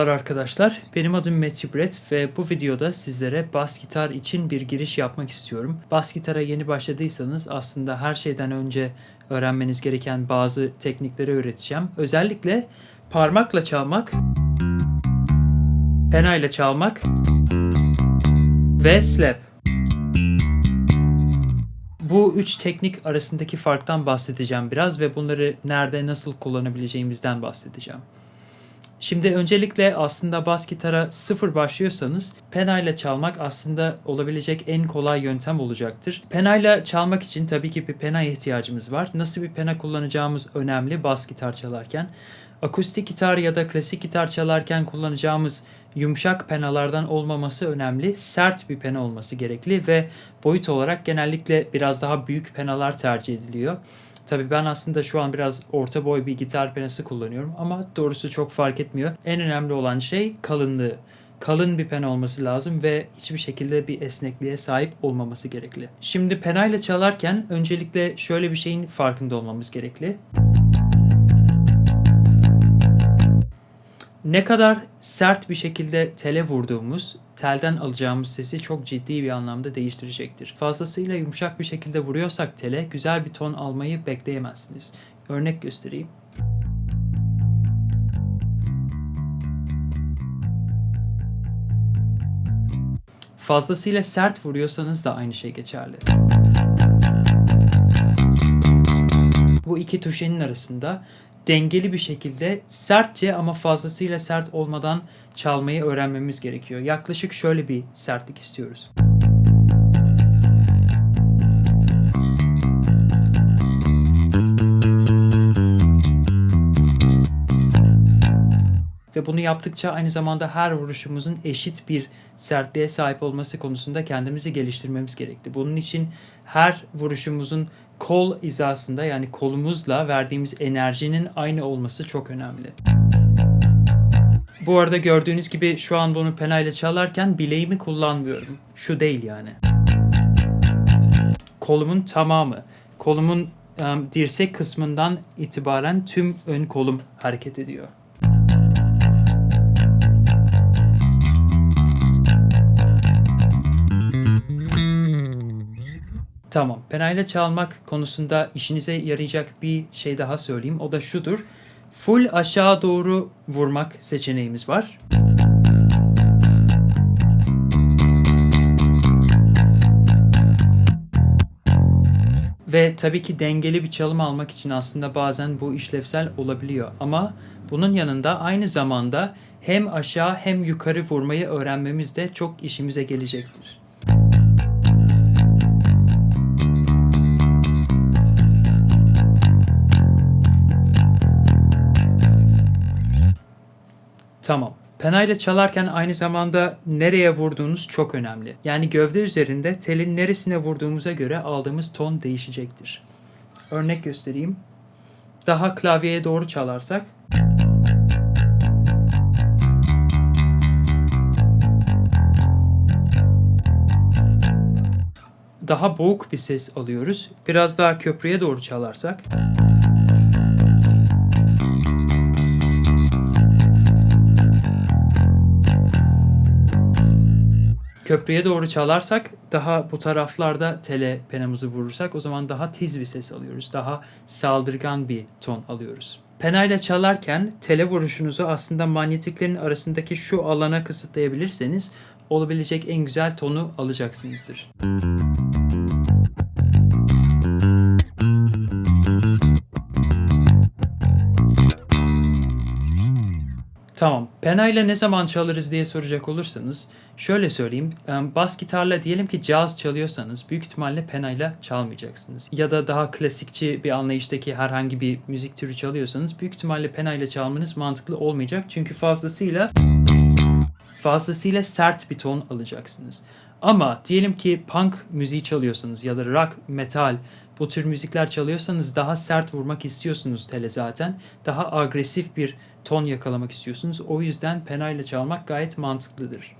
Merhabalar arkadaşlar. Benim adım Matthew Brett ve bu videoda sizlere bas gitar için bir giriş yapmak istiyorum. Bas gitara yeni başladıysanız aslında her şeyden önce öğrenmeniz gereken bazı teknikleri öğreteceğim. Özellikle parmakla çalmak, penayla çalmak ve slap. Bu üç teknik arasındaki farktan bahsedeceğim biraz ve bunları nerede nasıl kullanabileceğimizden bahsedeceğim. Şimdi öncelikle aslında bas gitara sıfır başlıyorsanız penayla çalmak aslında olabilecek en kolay yöntem olacaktır. Penayla çalmak için tabii ki bir pena ihtiyacımız var. Nasıl bir pena kullanacağımız önemli bas gitar çalarken. Akustik gitar ya da klasik gitar çalarken kullanacağımız yumuşak penalardan olmaması önemli. Sert bir pena olması gerekli ve boyut olarak genellikle biraz daha büyük penalar tercih ediliyor. Tabii ben aslında şu an biraz orta boy bir gitar penası kullanıyorum ama doğrusu çok fark etmiyor. En önemli olan şey kalınlığı. Kalın bir pena olması lazım ve hiçbir şekilde bir esnekliğe sahip olmaması gerekli. Şimdi penayla çalarken öncelikle şöyle bir şeyin farkında olmamız gerekli. Ne kadar sert bir şekilde tele vurduğumuz, telden alacağımız sesi çok ciddi bir anlamda değiştirecektir. Fazlasıyla yumuşak bir şekilde vuruyorsak tele güzel bir ton almayı bekleyemezsiniz. Örnek göstereyim. Fazlasıyla sert vuruyorsanız da aynı şey geçerli. Bu iki tuşenin arasında dengeli bir şekilde sertçe ama fazlasıyla sert olmadan çalmayı öğrenmemiz gerekiyor. Yaklaşık şöyle bir sertlik istiyoruz. Ve bunu yaptıkça aynı zamanda her vuruşumuzun eşit bir sertliğe sahip olması konusunda kendimizi geliştirmemiz gerekli. Bunun için her vuruşumuzun kol hizasında yani kolumuzla verdiğimiz enerjinin aynı olması çok önemli. Bu arada gördüğünüz gibi şu an bunu penayla çalarken bileğimi kullanmıyorum. Şu değil yani. Kolumun tamamı, kolumun um, dirsek kısmından itibaren tüm ön kolum hareket ediyor. Tamam. Penayla çalmak konusunda işinize yarayacak bir şey daha söyleyeyim. O da şudur. Full aşağı doğru vurmak seçeneğimiz var. Ve tabii ki dengeli bir çalım almak için aslında bazen bu işlevsel olabiliyor. Ama bunun yanında aynı zamanda hem aşağı hem yukarı vurmayı öğrenmemiz de çok işimize gelecektir. Tamam. Penayla çalarken aynı zamanda nereye vurduğunuz çok önemli. Yani gövde üzerinde telin neresine vurduğumuza göre aldığımız ton değişecektir. Örnek göstereyim. Daha klavyeye doğru çalarsak daha boğuk bir ses alıyoruz. Biraz daha köprüye doğru çalarsak köprüye doğru çalarsak daha bu taraflarda tele penamızı vurursak o zaman daha tiz bir ses alıyoruz. Daha saldırgan bir ton alıyoruz. Penayla çalarken tele vuruşunuzu aslında manyetiklerin arasındaki şu alana kısıtlayabilirseniz olabilecek en güzel tonu alacaksınızdır. Tamam. Penayla ne zaman çalarız diye soracak olursanız şöyle söyleyeyim. Bas gitarla diyelim ki caz çalıyorsanız büyük ihtimalle penayla çalmayacaksınız. Ya da daha klasikçi bir anlayıştaki herhangi bir müzik türü çalıyorsanız büyük ihtimalle penayla çalmanız mantıklı olmayacak. Çünkü fazlasıyla fazlasıyla sert bir ton alacaksınız. Ama diyelim ki punk müziği çalıyorsanız ya da rock, metal bu tür müzikler çalıyorsanız daha sert vurmak istiyorsunuz tele zaten. Daha agresif bir ton yakalamak istiyorsunuz. O yüzden penayla çalmak gayet mantıklıdır.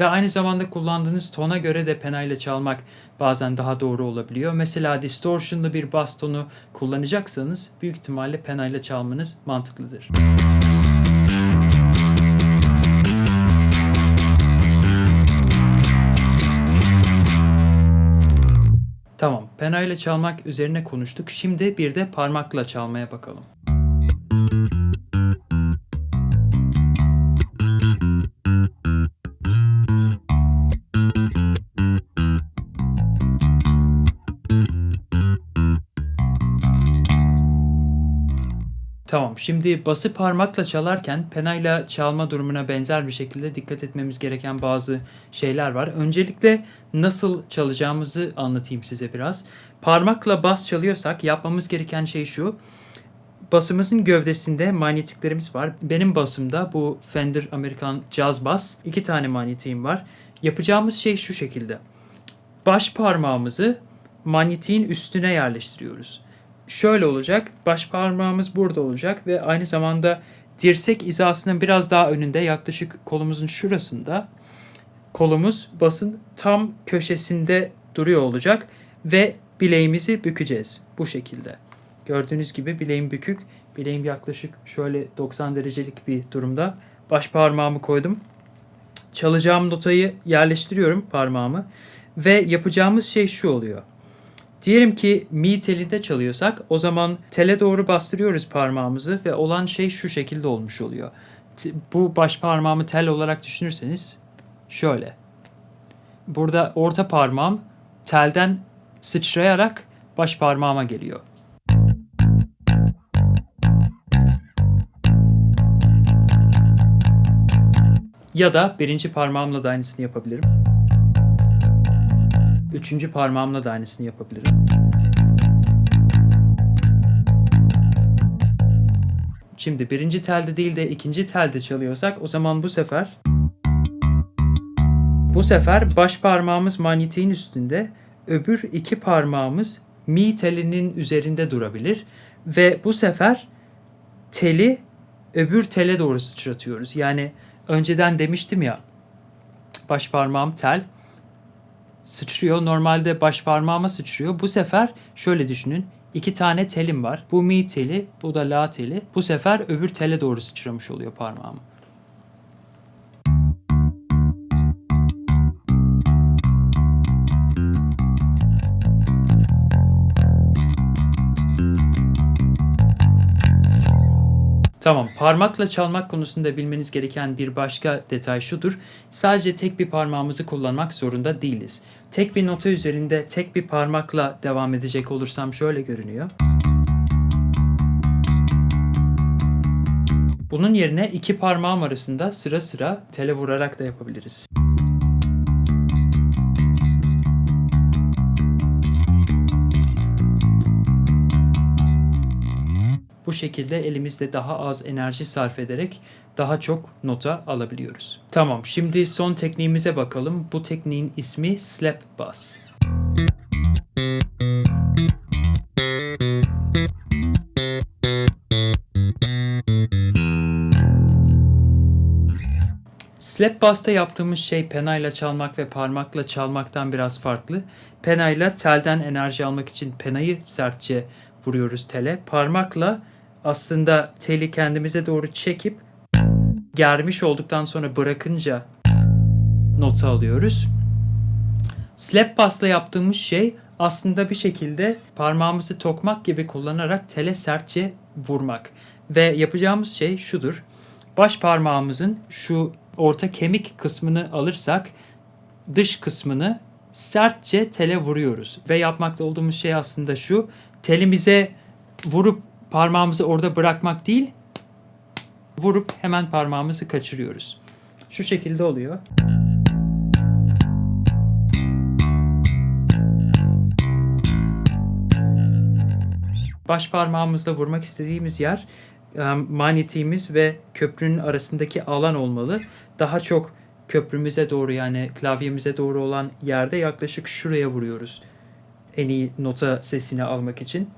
Ve aynı zamanda kullandığınız tona göre de penayla çalmak bazen daha doğru olabiliyor. Mesela distortion'lı bir bas tonu kullanacaksanız büyük ihtimalle penayla çalmanız mantıklıdır. Tamam, penayla çalmak üzerine konuştuk. Şimdi bir de parmakla çalmaya bakalım. Tamam, şimdi bası parmakla çalarken penayla çalma durumuna benzer bir şekilde dikkat etmemiz gereken bazı şeyler var. Öncelikle nasıl çalacağımızı anlatayım size biraz. Parmakla bas çalıyorsak yapmamız gereken şey şu. Basımızın gövdesinde manyetiklerimiz var. Benim basımda bu Fender American Jazz Bass. iki tane manyetiğim var. Yapacağımız şey şu şekilde. Baş parmağımızı manyetiğin üstüne yerleştiriyoruz şöyle olacak. Baş parmağımız burada olacak ve aynı zamanda dirsek hizasının biraz daha önünde yaklaşık kolumuzun şurasında kolumuz basın tam köşesinde duruyor olacak ve bileğimizi bükeceğiz bu şekilde. Gördüğünüz gibi bileğim bükük. Bileğim yaklaşık şöyle 90 derecelik bir durumda. Baş parmağımı koydum. Çalacağım notayı yerleştiriyorum parmağımı ve yapacağımız şey şu oluyor. Diyelim ki mi telinde çalıyorsak o zaman tele doğru bastırıyoruz parmağımızı ve olan şey şu şekilde olmuş oluyor. Bu baş parmağımı tel olarak düşünürseniz şöyle. Burada orta parmağım telden sıçrayarak baş parmağıma geliyor. Ya da birinci parmağımla da aynısını yapabilirim. Üçüncü parmağımla da aynısını yapabilirim. Şimdi birinci telde değil de ikinci telde çalıyorsak o zaman bu sefer bu sefer baş parmağımız manyetiğin üstünde, öbür iki parmağımız mi telinin üzerinde durabilir ve bu sefer teli öbür tele doğru sıçratıyoruz. Yani önceden demiştim ya baş parmağım tel, sıçrıyor. Normalde baş parmağıma sıçrıyor. Bu sefer şöyle düşünün. İki tane telim var. Bu mi teli, bu da la teli. Bu sefer öbür tele doğru sıçramış oluyor parmağım. Tamam, parmakla çalmak konusunda bilmeniz gereken bir başka detay şudur. Sadece tek bir parmağımızı kullanmak zorunda değiliz. Tek bir nota üzerinde tek bir parmakla devam edecek olursam şöyle görünüyor. Bunun yerine iki parmağım arasında sıra sıra tele vurarak da yapabiliriz. Bu şekilde elimizde daha az enerji sarf ederek daha çok nota alabiliyoruz. Tamam, şimdi son tekniğimize bakalım. Bu tekniğin ismi slap bass. Slap bass'ta yaptığımız şey penayla çalmak ve parmakla çalmaktan biraz farklı. Penayla telden enerji almak için penayı sertçe vuruyoruz tele. Parmakla aslında teli kendimize doğru çekip germiş olduktan sonra bırakınca nota alıyoruz. Slap pass'la yaptığımız şey aslında bir şekilde parmağımızı tokmak gibi kullanarak tele sertçe vurmak. Ve yapacağımız şey şudur. Baş parmağımızın şu orta kemik kısmını alırsak dış kısmını sertçe tele vuruyoruz. Ve yapmakta olduğumuz şey aslında şu. Telimize vurup parmağımızı orada bırakmak değil, vurup hemen parmağımızı kaçırıyoruz. Şu şekilde oluyor. Baş parmağımızla vurmak istediğimiz yer e, manyetiğimiz ve köprünün arasındaki alan olmalı. Daha çok köprümüze doğru yani klavyemize doğru olan yerde yaklaşık şuraya vuruyoruz. En iyi nota sesini almak için.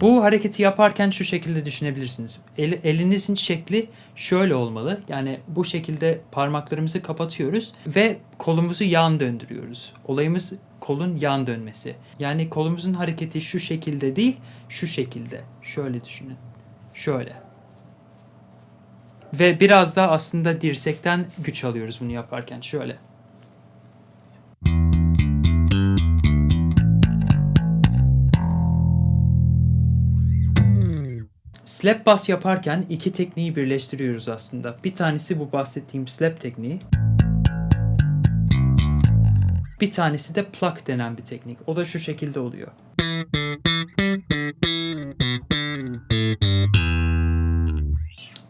Bu hareketi yaparken şu şekilde düşünebilirsiniz. El, elinizin şekli şöyle olmalı. Yani bu şekilde parmaklarımızı kapatıyoruz ve kolumuzu yan döndürüyoruz. Olayımız kolun yan dönmesi. Yani kolumuzun hareketi şu şekilde değil, şu şekilde. Şöyle düşünün. Şöyle. Ve biraz da aslında dirsekten güç alıyoruz bunu yaparken. Şöyle. Slap bass yaparken iki tekniği birleştiriyoruz aslında. Bir tanesi bu bahsettiğim slap tekniği. Bir tanesi de pluck denen bir teknik. O da şu şekilde oluyor.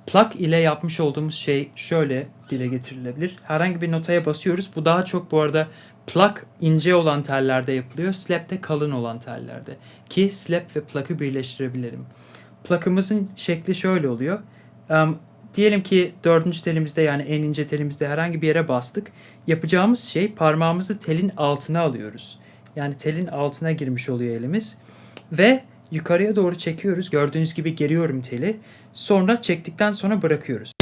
Pluck ile yapmış olduğumuz şey şöyle dile getirilebilir. Herhangi bir notaya basıyoruz. Bu daha çok bu arada pluck ince olan tellerde yapılıyor. Slap de kalın olan tellerde. Ki slap ve pluck'ı birleştirebilirim. Pluck'ımızın şekli şöyle oluyor. Um, diyelim ki dördüncü telimizde yani en ince telimizde herhangi bir yere bastık. Yapacağımız şey parmağımızı telin altına alıyoruz. Yani telin altına girmiş oluyor elimiz. Ve yukarıya doğru çekiyoruz. Gördüğünüz gibi geriyorum teli. Sonra çektikten sonra bırakıyoruz.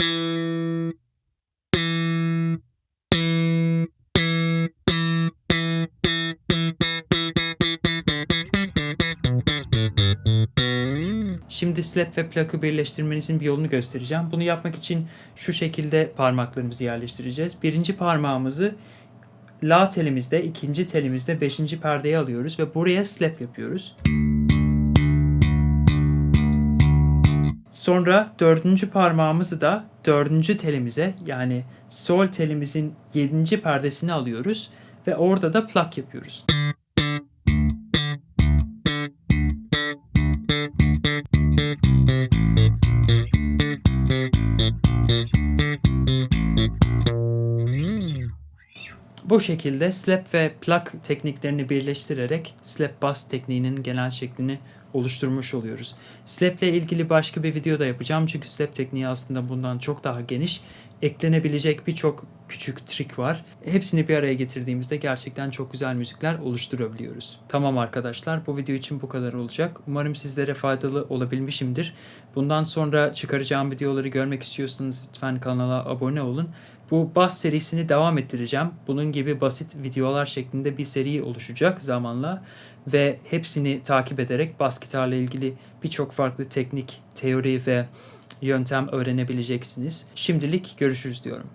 Slap ve pluck'ı birleştirmenizin bir yolunu göstereceğim. Bunu yapmak için şu şekilde parmaklarımızı yerleştireceğiz. Birinci parmağımızı la telimizde, ikinci telimizde beşinci perdeye alıyoruz ve buraya slap yapıyoruz. Sonra dördüncü parmağımızı da dördüncü telimize yani sol telimizin yedinci perdesini alıyoruz ve orada da pluck yapıyoruz. Bu şekilde slap ve pluck tekniklerini birleştirerek slap bass tekniğinin genel şeklini oluşturmuş oluyoruz. Slap ile ilgili başka bir video da yapacağım çünkü slap tekniği aslında bundan çok daha geniş. Eklenebilecek birçok küçük trik var. Hepsini bir araya getirdiğimizde gerçekten çok güzel müzikler oluşturabiliyoruz. Tamam arkadaşlar bu video için bu kadar olacak. Umarım sizlere faydalı olabilmişimdir. Bundan sonra çıkaracağım videoları görmek istiyorsanız lütfen kanala abone olun. Bu bas serisini devam ettireceğim. Bunun gibi basit videolar şeklinde bir seri oluşacak zamanla ve hepsini takip ederek bas gitarla ilgili birçok farklı teknik, teori ve yöntem öğrenebileceksiniz. Şimdilik görüşürüz diyorum.